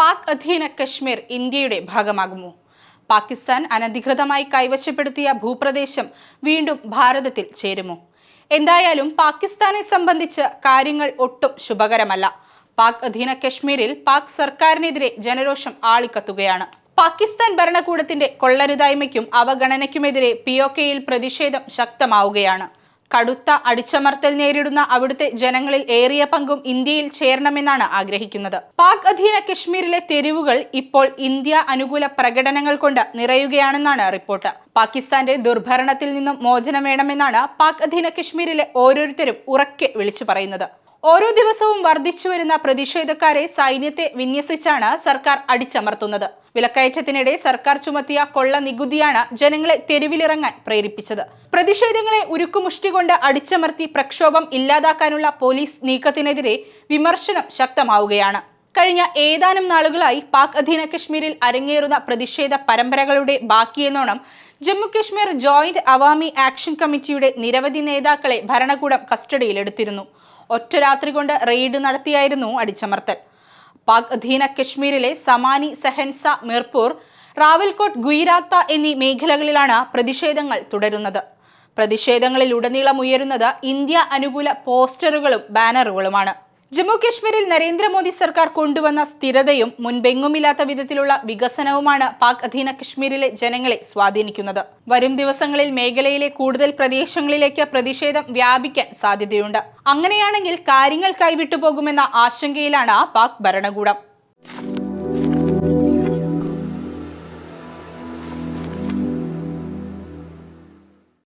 പാക് അധീന കശ്മീർ ഇന്ത്യയുടെ ഭാഗമാകുമോ? പാകിസ്ഥാൻ അനധികൃതമായി കൈവശപ്പെടുത്തിയ ഭൂപ്രദേശം വീണ്ടും ഭാരതത്തിൽ ചേരുമോ? എന്തായാലും പാകിസ്ഥാനെ സംബന്ധിച്ച് കാര്യങ്ങൾ ഒട്ടും ശുഭകരമല്ല. പാക് അധീന കശ്മീരിൽ പാക് സർക്കാരിനെതിരെ ജനരോഷം ആളിക്കത്തുകയാണ്. പാകിസ്ഥാൻ ഭരണകൂടത്തിന്റെ കൊള്ളരുതായ്മയ്ക്കും അവഗണനയ്ക്കുമെതിരെ പി ഒ കെയിൽ പ്രതിഷേധം ശക്തമാവുകയാണ്. കടുത്ത അടിച്ചമർത്തൽ നേരിടുന്ന അവിടുത്തെ ജനങ്ങളിൽ ഏറിയ പങ്കും ഇന്ത്യയിൽ ചേരണമെന്നാണ് ആഗ്രഹിക്കുന്നത്. പാക് അധീന കശ്മീരിലെ തെരുവുകൾ ഇപ്പോൾ ഇന്ത്യ അനുകൂല പ്രകടനങ്ങൾ കൊണ്ട് നിറയുകയാണെന്നാണ് റിപ്പോർട്ട്. പാകിസ്ഥാന്റെ ദുർഭരണത്തിൽ നിന്നും മോചനം വേണമെന്നാണ് പാക് അധീന കശ്മീരിലെ ഓരോരുത്തരും ഉറക്കെ വിളിച്ചു പറയുന്നത്. ഓരോ ദിവസവും വർദ്ധിച്ചു വരുന്ന പ്രതിഷേധക്കാരെ സൈന്യത്തെ വിന്യസിച്ചാണ് സർക്കാർ അടിച്ചമർത്തുന്നത്. വിലക്കയറ്റത്തിനിടെ സർക്കാർ ചുമത്തിയ കൊള്ള നികുതിയാണ് ജനങ്ങളെ തെരുവിലിറങ്ങാൻ പ്രേരിപ്പിച്ചത്. പ്രതിഷേധങ്ങളെ ഉരുക്കുമുഷ്ടി കൊണ്ട് അടിച്ചമർത്തി പ്രക്ഷോഭം ഇല്ലാതാക്കാനുള്ള പോലീസ് നീക്കത്തിനെതിരെ വിമർശനം ശക്തമാവുകയാണ്. കഴിഞ്ഞ ഏതാനും നാളുകളായി പാക് അധീന കശ്മീരിൽ അരങ്ങേറുന്ന പ്രതിഷേധ പരമ്പരകളുടെ ബാക്കിയെന്നോണം ജമ്മു കശ്മീർ ജോയിന്റ് അവാമി ആക്ഷൻ കമ്മിറ്റിയുടെ നിരവധി നേതാക്കളെ ഭരണകൂടം കസ്റ്റഡിയിലെടുത്തിരുന്നു. ഒറ്റ രാത്രി കൊണ്ട് റെയ്ഡ് നടത്തിയായിരുന്നു അടിച്ചമർത്തൽ. പാക് അധീന കശ്മീരിലെ സമാനി സെഹൻസ മിർപൂർ റാവൽകോട്ട് ഗുയിരാത്ത എന്നീ മേഖലകളിലാണ് പ്രതിഷേധങ്ങൾ തുടരുന്നത്. പ്രതിഷേധങ്ങളിലുടനീളം ഉയരുന്നത് ഇന്ത്യ അനുകൂല പോസ്റ്ററുകളും ബാനറുകളുമാണ്. ജമ്മു കശ്മീരിൽ നരേന്ദ്രമോദി സർക്കാർ കൊണ്ടുവന്ന സ്ഥിരതയും മുൻപെങ്ങുമില്ലാത്ത വിധത്തിലുള്ള വികസനവുമാണ് പാക് അധീന കശ്മീരിലെ ജനങ്ങളെ സ്വാധീനിക്കുന്നത്. വരും ദിവസങ്ങളിൽ മേഖലയിലെ കൂടുതൽ പ്രദേശങ്ങളിലേക്ക് പ്രതിഷേധം വ്യാപിക്കാൻ സാധ്യതയുണ്ട്. അങ്ങനെയാണെങ്കിൽ കാര്യങ്ങൾ കൈവിട്ടുപോകുമെന്ന ആശങ്കയിലാണ് പാക് ഭരണകൂടം.